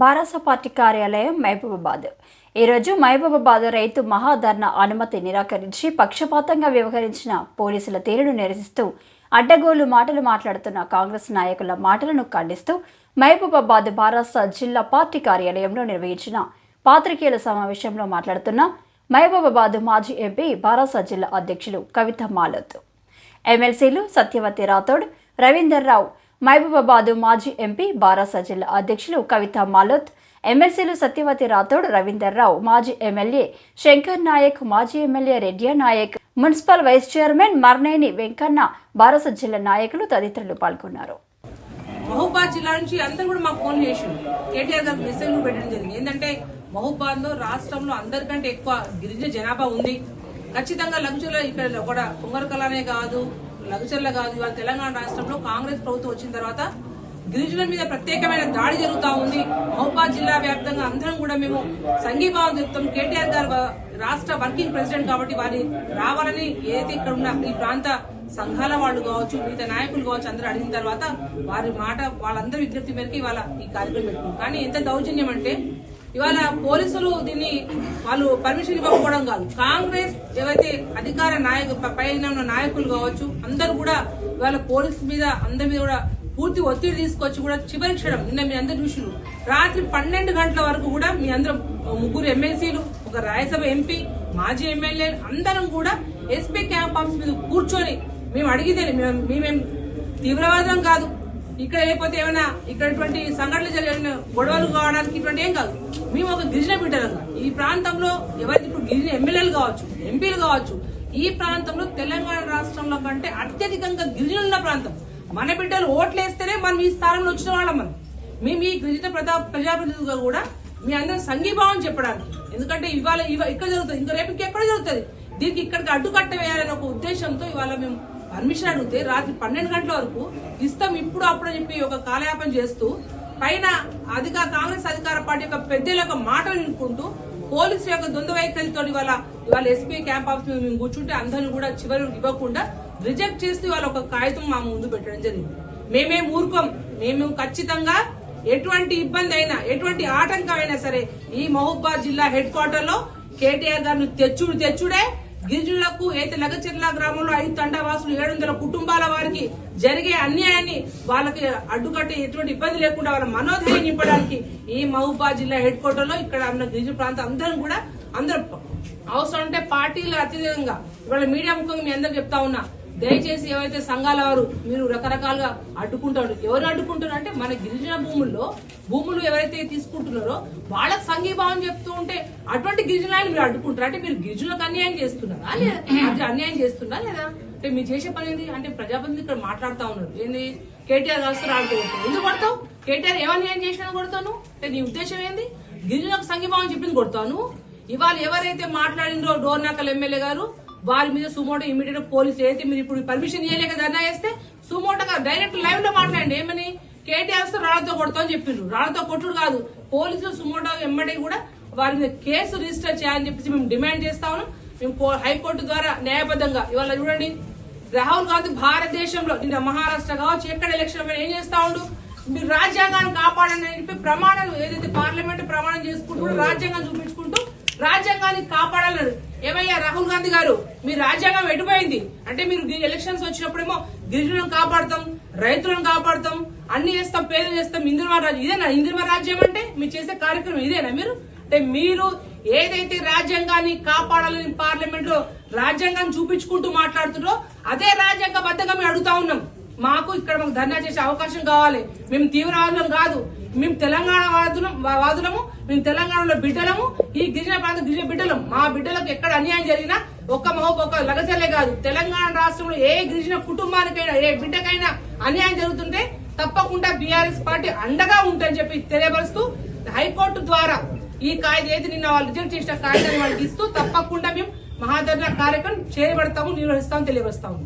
బారాస party కార్యాలయం మహబూబాబాద్. ఈరోజు మహబూబాబాద్ రైతు మహాధర్న అనుమతి నిరాకరించి పక్షపాతంగా వ్యవహరించిన పోలీసుల తీరును నిరసిస్తూ అడ్డగోలు మాటలు మాట్లాడుతున్న కాంగ్రెస్ నాయకుల మాటలను ఖండిస్తూ మహబూబాబాద్ బారాస జిల్లా పార్టీ కార్యాలయంలో నిర్వహించిన పాత్రికేయుల సమావేశంలో మాట్లాడుతున్న మహబూబాబాద్ మాజీ ఎంపీ బారాస జిల్లా అధ్యక్షులు కవిత మాలత్. ఎమ్మెల్సీలు సత్యవతి రాథోడ్ రవీందర్ రావు మహబూబాబాద్ మాజీ ఎంపీ బారాసా జిల్లా అధ్యక్షులు కవిత మాలోత్ ఎమ్మెల్సీలు సత్యవతి రాథోడ్ రవీందర్ రావు మాజీ ఎమ్మెల్యే శంకర్ నాయక్ మాజీ MLA Reddya Naik. Municipal vice chairman Marneni Venkanna బారాస జిల్లా నాయకులు తదితరులు పాల్గొన్నారు. మహూబాద్ జిల్లా నుంచి అందరు కూడా మాకు ఫోన్ చేసిండు కేటీఆర్ గారు మెసేజ్ పెట్టడం జరిగింది. ఏంటంటే మహూబాద్లో రాష్ట్రంలో అందరికంటే ఎక్కువ గిరిజన జనాభా ఉంది. ఖచ్చితంగా లంచులో ఇక్కడ కూడా కుంగరకలనే కాదు లగ్జర్ల కాదు ఇవాళ తెలంగాణ రాష్ట్రంలో కాంగ్రెస్ ప్రభుత్వం వచ్చిన తర్వాత గిరిజనుల మీద ప్రత్యేకమైన దాడి జరుగుతూ ఉంది. మహబూబాద్ జిల్లా వ్యాప్తంగా అందరం కూడా మేము సంఘీభావం చెప్తాం కేటీఆర్ గారు రాష్ట్ర వర్కింగ్ ప్రెసిడెంట్ కాబట్టి వారి రావాలని ఏదైతే ఇక్కడ ఉన్న ఈ ప్రాంత సంఘాల వాళ్ళు కావచ్చు మిగతా నాయకులు కావచ్చు అందరూ అడిగిన తర్వాత వారి మాట వాళ్ళందరూ విజ్ఞప్తి మేరకు ఇవాళ ఈ కార్యక్రమం పెట్టుకున్నాం కానీ ఎంత దౌర్జన్యం అంటే ఇవాళ పోలీసులు దీన్ని వాళ్ళు పర్మిషన్ ఇవ్వకపోవడం కాదు. కాంగ్రెస్ ఏవైతే అధికార నాయకు పైన ఉన్న నాయకులు కావచ్చు అందరూ కూడా ఇవాళ పోలీసు మీద అందరి మీద కూడా పూర్తి ఒత్తిడి తీసుకొచ్చి కూడా చివరి క్షణం నిన్న మీ అందరు చూసిరు రాత్రి పన్నెండు గంటల వరకు కూడా మీ అందరం ముగ్గురు ఎమ్మెల్సీలు ఒక రాజ్యసభ ఎంపీ మాజీ ఎమ్మెల్యే అందరం కూడా ఎస్పీ క్యాంప్ ఆఫీస్ మీద కూర్చొని మేము అడిగితే మేము మేమేం తీవ్రవాదం కాదు. ఇక్కడ లేకపోతే ఏమైనా ఇక్కడటువంటి సంఘటనలు జరిగిన గొడవలు కావడానికి ఇటువంటి ఏం కాదు. మేము ఒక గిరిజన బిడ్డలుగా ఈ ప్రాంతంలో ఎవరైతే ఇప్పుడు గిరిజన ఎమ్మెల్యేలు కావచ్చు ఎంపీలు కావచ్చు ఈ ప్రాంతంలో తెలంగాణ రాష్ట్రంలో కంటే అత్యధికంగా గిరిజన ఉన్న ప్రాంతం. మన బిడ్డలు ఓట్లు వేస్తేనే మనం ఈ స్థానంలో వచ్చిన వాళ్ళం మనం. మేము ఈ గిరిజన ప్రజా ప్రజాప్రతినిధులుగా కూడా మీ అందరం సంఘీభావం చెప్పడానికి. ఎందుకంటే ఇవాళ ఇక్కడ జరుగుతుంది. ఇంకా రేపు ఇంకెక్కడ జరుగుతుంది? దీనికి ఇక్కడికి అడ్డుకట్ట వేయాలనే ఒక ఉద్దేశంతో ఇవాళ మేము పర్మిషన్ అడిగితే రాత్రి పన్నెండు గంటల వరకు ఇస్తాం ఇప్పుడు అప్పుడు చెప్పి ఒక కాలయాపన చేస్తూ పైన అధికార కాంగ్రెస్ అధికార పార్టీ యొక్క పెద్దల యొక్క మాటలు వినుకుంటూ పోలీసుల యొక్క ద్వంద్వ వైఖరితో ఇవాళ ఇవాళ ఎస్పీ క్యాంప్ ఆఫీస్ మేము కూర్చుంటే అందరిని కూడా చివరి ఇవ్వకుండా రిజెక్ట్ చేస్తూ ఇవాళ ఒక కాగితం మా ముందు పెట్టడం జరిగింది. మేమేం మూర్ఖం మేము ఖచ్చితంగా ఎటువంటి ఇబ్బంది అయినా ఎటువంటి ఆటంకం అయినా సరే ఈ మహబూబాద్ జిల్లా హెడ్ క్వార్టర్లో కేటీఆర్ గారిని తెచ్చుడు తెచ్చుడే గిరిజనులకు అయితే లగచెర్ల గ్రామంలో ఐదు తండావాసులు ఏడు వందల కుటుంబాల వారికి జరిగే అన్యాయాన్ని వాళ్ళకి అడ్డుకట్టే ఎటువంటి ఇబ్బంది లేకుండా వాళ్ళ మనోధైర్యం నింపడానికి ఈ మహబూబాద్ జిల్లా హెడ్ క్వార్టర్లో ఇక్కడ ఉన్న గిరిజన ప్రాంతం అందరం కూడా అందరం అవసరం అంటే పార్టీలు అత్యధికంగా ఇవాళ మీడియా ముఖంగా మీ అందరూ చెప్తా ఉన్నా. దయచేసి ఏవైతే సంఘాల వారు మీరు రకరకాలుగా అడ్డుకుంటారు ఎవరు అడ్డుకుంటున్నారు అంటే మన గిరిజన భూముల్లో భూములు ఎవరైతే తీసుకుంటున్నారో వాళ్ళకి సంఘీభావం చెప్తూ ఉంటే అటువంటి గిరిజనాన్ని మీరు అడ్డుకుంటారు? అంటే మీరు గిరిజనులకు అన్యాయం చేస్తున్నారా? లేదా అది అన్యాయం చేస్తున్నారా లేదా? అంటే మీరు చేసే పని ఏంది? అంటే ప్రజాప్రతినిధి ఇక్కడ మాట్లాడుతా ఉన్నారు. ఏంది? కేటీఆర్ కలిసి రాడుతూ ఎందుకు కొడతావు? కేటీఆర్ ఏమన్యాయం చేసినా కొడతాను? అంటే నీ ఉద్దేశం ఏంది? గిరిజనులకు సంఘీభావం చెప్పింది కొడతాను. ఇవాళ ఎవరైతే మాట్లాడిండ్రో డోర్నాకల్ ఎమ్మెల్యే గారు వారి మీద సుమోటో ఇమీడియట్ పోలీసు అయితే మీరు ఇప్పుడు పర్మిషన్ ఇవ్వలేక ధర్నా చేస్తే సుమోటోగా డైరెక్ట్ లైవ్లో మాట్లాడండి. ఏమని? కేటీఆర్తో రాళ్ళతో కొడతామని చెప్పిండ్రు రాళ్ళతో కొట్టుడు కాదు. పోలీసులు సుమోటో ఎమ్మడి కూడా వారి మీద కేసు రిజిస్టర్ చేయాలని చెప్పేసి మేము డిమాండ్ చేస్తా ఉన్నాం. మేము హైకోర్టు ద్వారా న్యాయబద్ధంగా ఇవాళ చూడండి. రాహుల్ గాంధీ భారతదేశంలో నిన్న మహారాష్ట్ర కావచ్చు ఎక్కడ ఎలక్షన్ ఏం చేస్తా ఉండు? మీరు రాజ్యాంగాన్ని కాపాడని చెప్పి ప్రమాణం ఏదైతే పార్లమెంట్ ప్రమాణం చేసుకుంటూ రాజ్యాంగం చూపించుకుంటూ రాజ్యాంగాన్ని కాపాడాలని. ఏమయ్యా రాహుల్ గాంధీ గారు మీ రాజ్యాంగం ఎటుపోయింది? అంటే మీరు ఎలక్షన్స్ వచ్చినప్పుడేమో గిరిజనులను కాపాడతాం రైతులను కాపాడతాం అన్ని చేస్తాం పేదలు చేస్తాం ఇందిరమ రాజ్యం. ఇదేనా? ఇందిరమ రాజ్యం అంటే మీరు చేసే కార్యక్రమం ఇదేనా మీరు? అంటే మీరు ఏదైతే రాజ్యాంగాన్ని కాపాడాలని పార్లమెంట్లో రాజ్యాంగాన్ని చూపించుకుంటూ మాట్లాడుతున్నారో అదే రాజ్యాంగ బద్దగా మేము అడుగుతా ఉన్నాం. మాకు ఇక్కడ మాకు ధర్నా చేసే అవకాశం కావాలి. మేము తీవ్రవాదులం కాదు. మేము తెలంగాణ వాదులం వాదులము మేము తెలంగాణలో బిడ్డలము ఈ గిరిజన ప్రాంత గిరిజన బిడ్డలం. మా బిడ్డలకు ఎక్కడ అన్యాయం జరిగినా ఒక్క మహబూబ్ ఒక్క లగచర్లే కాదు. తెలంగాణ రాష్ట్రంలో ఏ గిరిజన కుటుంబానికైనా ఏ బిడ్డకైనా అన్యాయం జరుగుతుంటే తప్పకుండా బీఆర్ఎస్ పార్టీ అండగా ఉంటుందని చెప్పి తెలియపరుస్తూ హైకోర్టు ద్వారా ఈ కాయిదా ఏది నిన్న వాళ్ళు రిజెక్ట్ చేసిన కాయిదాన్ని వాళ్ళకి ఇస్తూ తప్పకుండా మేము మహాధర్ణ కార్యక్రమం చేపడతాము నిర్వహిస్తాము తెలియపరుస్తాము.